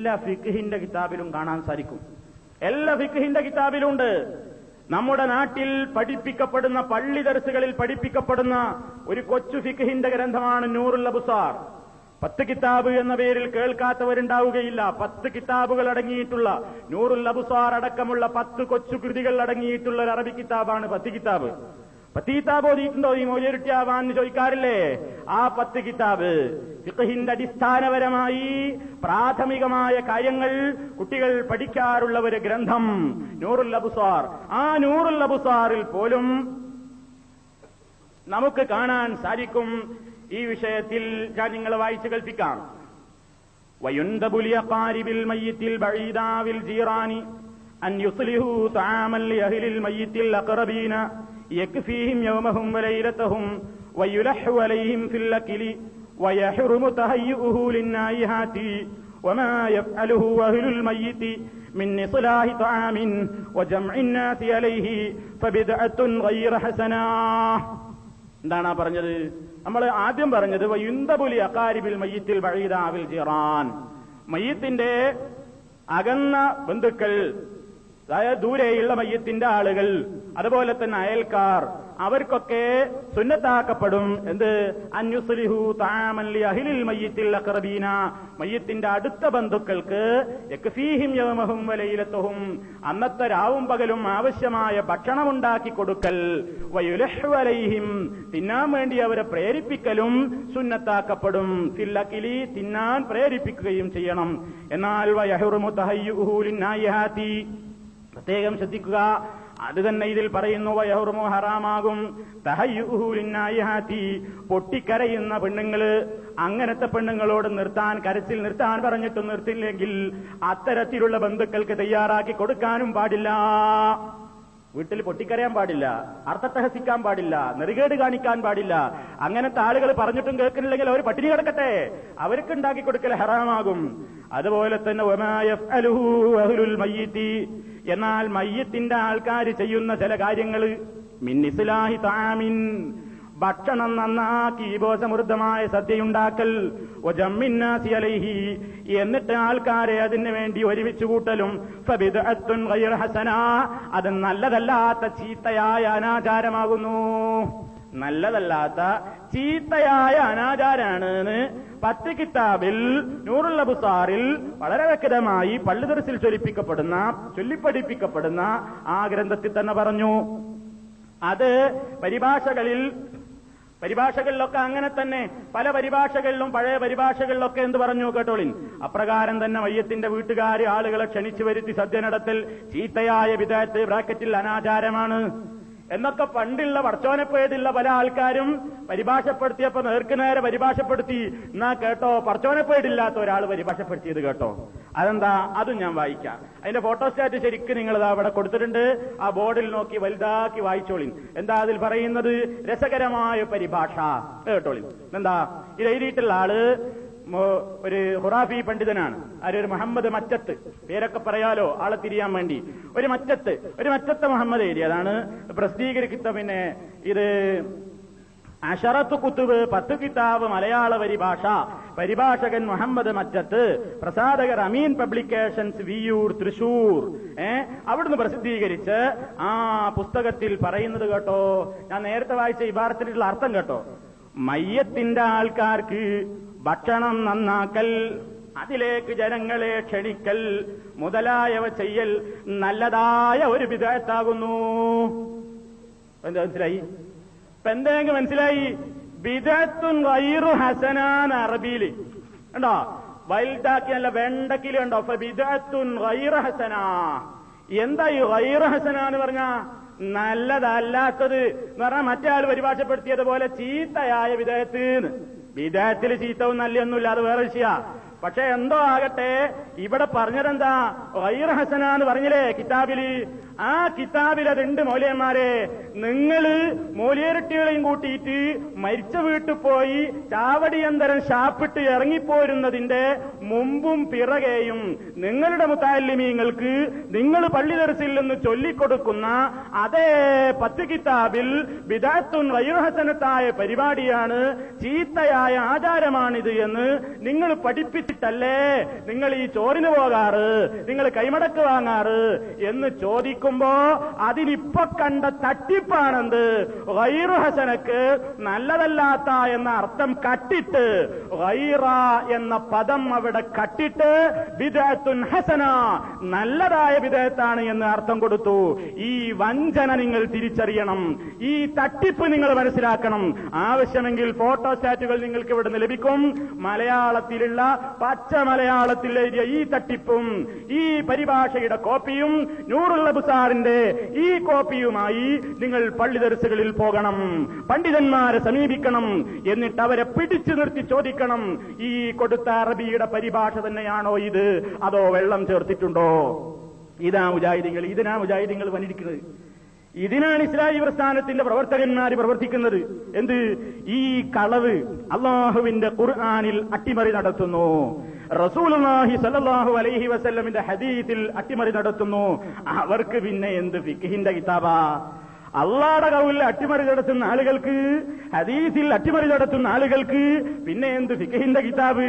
എല്ലാ ഫിഖിന്റെ കിതാബിലും കാണാൻ സാധിക്കും. എല്ലാ ഫിഖിന്റെ കിതാബിലുണ്ട്. നമ്മുടെ നാട്ടിൽ പഠിപ്പിക്കപ്പെടുന്ന പള്ളി ദർസുകളിൽ പഠിപ്പിക്കപ്പെടുന്ന ഒരു കൊച്ചു ഫിഖിന്റെ ഗ്രന്ഥമാണ് നൂറുൽ അബുസാർ. പത്ത് കിതാബ് എന്ന പേരിൽ കേൾക്കാത്തവരുണ്ടാവുകയില്ല. പത്ത് കിതാബുകൾ അടങ്ങിയിട്ടുള്ള നൂറുൽ അബുസാർ അടക്കമുള്ള പത്ത് കൊച്ചു കൃതികൾ അടങ്ങിയിട്ടുള്ള ഒരു അറബി കിതാബാണ് പത്ത് കിതാബ്. പത്ത് കിതാബ് ഓതിയിട്ടുണ്ടോ ഈ മൊഴിയൊരുട്ടിയാവാന്ന് ചോദിക്കാറില്ലേ ആ പത്ത് കിതാബ് ഫിഖഹിന്റെ അടിസ്ഥാനപരമായി പ്രാഥമികമായ കാര്യങ്ങൾ കുട്ടികൾ പഠിക്കാറുള്ള ഒരു ഗ്രന്ഥം നൂറുൽ അബുസാർ ആ നൂറുൽ അബുസാറിൽ പോലും നമുക്ക് കാണാൻ സാധിക്കും ഈ വിഷയത്തിൽ ഞാൻ നിങ്ങളെ വായിച്ചു കൽപ്പിക്കാം ويندب لأقارب الميت البعيدا بالجيران أن يصلحوا طعاما لأهل الميت الأقربين يكفيهم يومهم وليلتهم ويلح عليهم في الأكل ويحرم تهيئه للنائحات وما يفعله أهل الميت من إصلاح طعام وجمع الناس عليه فبدعة غير حسنة എന്താണ് ആ പറഞ്ഞത് നമ്മൾ ആദ്യം പറഞ്ഞത് യുന്തപുലി അക്കാരിബിൽ മയ്യത്തിൽ വഴീദാവിൽ ജിറാൻ മയ്യത്തിന്റെ അകന്ന ബന്ധുക്കൾ ദൂരെയുള്ള മയ്യത്തിന്റെ ആളുകൾ അതുപോലെ തന്നെ അയൽക്കാർ അവർക്കൊക്കെ സുന്നത്താക്കപ്പെടും. എന്ത്? അന്യുസ്ലിഹു താമല്ലി അഹിലിൽ മയ്യത്തിൽ അക്രബീന മയ്യത്തിന്റെ അടുത്ത ബന്ധുക്കൾക്ക് യക്ഫീഹിം യവമഹും വലയിലത്തഹും അന്നത്തെ രാവും പകലും ആവശ്യമായ ഭക്ഷണം ഉണ്ടാക്കി കൊടുക്കൽ വയുലഹ്വലൈഹിം തിന്നാൻ വേണ്ടി അവരെ പ്രേരിപ്പിക്കലും സുന്നത്താക്കപ്പെടും. ഫില്ലക്കിലി തിന്നാൻ പ്രേരിപ്പിക്കുകയും ചെയ്യണം. എന്നാൽ വയഹുറുമു തഹയ്യുഹൂലിന്നായിഹാത്തി പ്രത്യേകം ശ്രദ്ധിക്കുക. അത് തന്നെ ഇതിൽ പറയുന്നു വയഹുർമോ ഹറാമാകും. തഹയ്യുഹൂലിന്നായിഹാത്തി പൊട്ടിക്കരയുന്ന പെണ്ണുങ്ങൾ അങ്ങനത്തെ പെണ്ണുങ്ങളോട് നിർത്താൻ കരച്ചിൽ നിർത്താൻ പറഞ്ഞിട്ടും നിർത്തില്ലെങ്കിൽ അത്തരത്തിലുള്ള ബന്ധുക്കൾക്ക് തയ്യാറാക്കി കൊടുക്കാനും പാടില്ല. വീട്ടിൽ പൊട്ടിക്കരയാൻ പാടില്ല അർത്ഥത്തഹസിക്കാൻ പാടില്ല നെറുകേട് കാണിക്കാൻ പാടില്ല. അങ്ങനത്തെ ആളുകൾ പറഞ്ഞിട്ടും കേൾക്കുന്നില്ലെങ്കിൽ അവർ പട്ടിണി കിടക്കട്ടെ. അവർക്ക് ഉണ്ടാക്കി കൊടുക്കൽ ഹറാമാകും. അതുപോലെ തന്നെ എന്നാൽ മയ്യത്തിന്റെ ആൾക്കാർ ചെയ്യുന്ന ചില കാര്യങ്ങൾ മിന്നിസ്ലാഹി താമിൻ ഭക്ഷണം നന്നാക്കി ബോധമൃദ്ധമായ സദ്യയുണ്ടാക്കൽ. ജമ്മിന്നാസി അലൈഹി. എന്നിട്ട് ആൾക്കാരെ അതിനു വേണ്ടി ഒരുമിച്ച് കൂട്ടലും. ഹസന. അത് നല്ലതല്ലാത്ത ചീത്തയായ അനാചാരമാകുന്നു. നല്ലതല്ലാത്ത ചീത്തയായ അനാചാരാണ് പത്ത് കിതാബിൽ നൂറുള്ള ബുസാറിൽ വളരെ വ്യക്തമായി പള്ളിദർസിൽ ചൊല്ലിപ്പിക്കപ്പെടുന്ന ചൊല്ലിപ്പഠിപ്പിക്കപ്പെടുന്ന ആ ഗ്രന്ഥത്തിൽ തന്നെ പറഞ്ഞു. അത് പരിഭാഷകളിൽ പരിഭാഷകളിലൊക്കെ അങ്ങനെ തന്നെ. പല പരിഭാഷകളിലും പഴയ പരിഭാഷകളിലൊക്കെ എന്ത് പറഞ്ഞു കേട്ടോളിൻ? അപ്രകാരം തന്നെ മയ്യത്തിന്റെ വീട്ടുകാർ ആളുകളെ ക്ഷണിച്ചു വരുത്തി സദ്യ നടത്തൽ ചീത്തയായ വിധേയത്തെ ബ്രാക്കറ്റിൽ അനാചാരമാണ്. എന്നൊക്കെ പണ്ടുള്ള പടച്ചോനെപ്പേടുള്ള പല ആൾക്കാരും പരിഭാഷപ്പെടുത്തിയപ്പോ നേർക്ക് നേരെ പരിഭാഷപ്പെടുത്തി എന്നാ കേട്ടോ പടച്ചോനെപ്പേടില്ലാത്ത ഒരാൾ പരിഭാഷപ്പെടുത്തിയത് കേട്ടോ. അതെന്താ? അതും ഞാൻ വായിക്കാം. അതിന്റെ ഫോട്ടോസ്റ്റാറ്റ് ശരിക്കും നിങ്ങൾ അവിടെ കൊടുത്തിട്ടുണ്ട്. ആ ബോർഡിൽ നോക്കി വലുതാക്കി വായിച്ചോളിൻ. എന്താ അതിൽ പറയുന്നത്? രസകരമായ പരിഭാഷ. കേട്ടോളിൻ. എന്താ? ഇത് എഴുതിയിട്ടുള്ള ആൾ ഒരു ഹുറാഫി പണ്ഡിതനാണ്. ആരൊരു മുഹമ്മദ് മറ്റത്ത് പേരൊക്കെ പറയാലോ ആളെ തിരിയാൻ വേണ്ടി. ഒരു മറ്റത്ത് ഒരു മറ്റത്തെ മുഹമ്മദ് എഴുതിയതാണ് പ്രസിദ്ധീകരിക്കുന്ന പിന്നെ ഇത് അഷറത്ത് കുത്തുബ് പത്ത് കിതാബ് മലയാള പരിഭാഷ. പരിഭാഷകൻ മുഹമ്മദ് മറ്റത്ത് പ്രസാധകർ അമീൻ പബ്ലിക്കേഷൻസ് വിയൂർ തൃശൂർ. ഏ അവിടുന്ന് പ്രസിദ്ധീകരിച്ച് ആ പുസ്തകത്തിൽ പറയുന്നത് കേട്ടോ. ഞാൻ നേരത്തെ വായിച്ച ഇബാറത്തിലുള്ള അർത്ഥം കേട്ടോ. മയ്യത്തിന്റെ ആൾക്കാർക്ക് ഭക്ഷണം നന്നാക്കൽ അതിലേക്ക് ജനങ്ങളെ ക്ഷണിക്കൽ മുതലായവ ചെയ്യൽ നല്ലതായ ഒരു വിധേയത്താകുന്നു. എന്താ മനസ്സിലായി? ഇപ്പൊ എന്തെങ്കിലും മനസ്സിലായി? ബിദത്തുൻ വൈറു ഹസനാൻ അറബിയിൽ കണ്ടോ? വൈൽഡാക്കി നല്ല വെണ്ടക്കിൽ ഉണ്ടോ അപ്പൊ വിധത്തുൻ വൈറു ഹസനാ. എന്താ ഈ ഗൈറ ഹസന എന്ന് പറഞ്ഞ? നല്ലതല്ലാത്തത് എന്ന് പറഞ്ഞാൽ മറ്റേ ആൾ പരിഭാഷപ്പെടുത്തിയതുപോലെ ചീത്തയായ വിധേയത്ത് വിധേയത്തിൽ ചീത്തവും നല്ലൊന്നുമില്ല അത് വേറെ വിഷയ. പക്ഷെ എന്തോ ആകട്ടെ ഇവിടെ പറഞ്ഞതെന്താ? വൈർ ഹസന എന്ന് പറഞ്ഞില്ലേ കിതാബിൽ? ആ കിതാബിൽ അതുണ്ട് മൗലിയന്മാരെ. നിങ്ങൾ മൗലിയരട്ടികളെയും കൂട്ടിയിട്ട് മരിച്ച വീട്ടിൽ പോയി ചാവടിയന്തരം ഷാപ്പിട്ട് ഇറങ്ങിപ്പോരുന്നതിന്റെ മുമ്പും പിറകെയും നിങ്ങളുടെ മുത്താലിമീങ്ങൾക്ക് നിങ്ങൾ പള്ളി ദർസിൽ നിന്ന് ചൊല്ലിക്കൊടുക്കുന്ന അതേ പത്ത് കിതാബിൽ ബിദാത്തുൻ വൈറഹസനത്തായ പരിപാടിയാണ് ചീത്തയായ ആചാരമാണിത് എന്ന് നിങ്ങൾ പഠിപ്പിച്ച ട്ടല്ലേ നിങ്ങൾ ഈ ചോറിന് പോകാറ് നിങ്ങൾ കൈമടക്ക് വാങ്ങാറ് എന്ന് ചോദിക്കുമ്പോ അതിനിപ്പൊ കണ്ട തട്ടിപ്പാണെന്ത്? ഗൈറു ഹസനക്ക് നല്ലതല്ലാത്ത എന്ന അർത്ഥം കട്ടിട്ട് ഗൈറ എന്ന പദം അവിടെ കട്ടിട്ട് വിദേത്തുൻ ഹസന നല്ലതായ വിദേഹത്താണ് എന്ന് അർത്ഥം കൊടുത്തു. ഈ വഞ്ചന നിങ്ങൾ തിരിച്ചറിയണം. ഈ തട്ടിപ്പ് നിങ്ങൾ മനസ്സിലാക്കണം. ആവശ്യമെങ്കിൽ ഫോട്ടോ ഫോട്ടോസ്റ്റാറ്റുകൾ നിങ്ങൾക്ക് ഇവിടുന്ന് ലഭിക്കും. മലയാളത്തിലുള്ള പച്ച മലയാളത്തിൽ എഴുതിയ ഈ തട്ടിപ്പും ഈ പരിഭാഷയുടെ കോപ്പിയും നൂറുള്ള ബുസാറിന്റെ ഈ കോപ്പിയുമായി നിങ്ങൾ പള്ളി പോകണം പണ്ഡിതന്മാരെ സമീപിക്കണം എന്നിട്ട് അവരെ പിടിച്ചു നിർത്തി ചോദിക്കണം ഈ കൊടുത്ത അറബിയുടെ പരിഭാഷ തന്നെയാണോ ഇത്? അതോ വെള്ളം ചേർത്തിട്ടുണ്ടോ? ഇതാ മുജാഹിദികൾ ഇതിനാ മുജാഹിദികൾ വന്നിരിക്കുന്നത്. ഇതിനാണ് ഇസ്ലാഹി പ്രസ്ഥാനത്തിന്റെ പ്രവർത്തകന്മാർ പ്രവർത്തിക്കുന്നത്. എന്ത്? ഈ കളവ് അള്ളാഹുവിന്റെ ഖുർആാനിൽ അട്ടിമറി നടത്തുന്നു. റസൂലുള്ളാഹി സല്ലല്ലാഹു അലൈഹി വസല്ലമിന്റെ ഹദീത്തിൽ അട്ടിമറി നടത്തുന്നു. അവർക്ക് പിന്നെ എന്ത്? ഫിഖിന്റെ കിതാബാ. അള്ളാടെ കൗലിൽ അട്ടിമറി നടത്തുന്ന ആളുകൾക്ക് ഹദീസിൽ അട്ടിമറി നടത്തുന്ന ആളുകൾക്ക് പിന്നെ എന്ത്? ഫിഖിന്റെ കിതാബ്.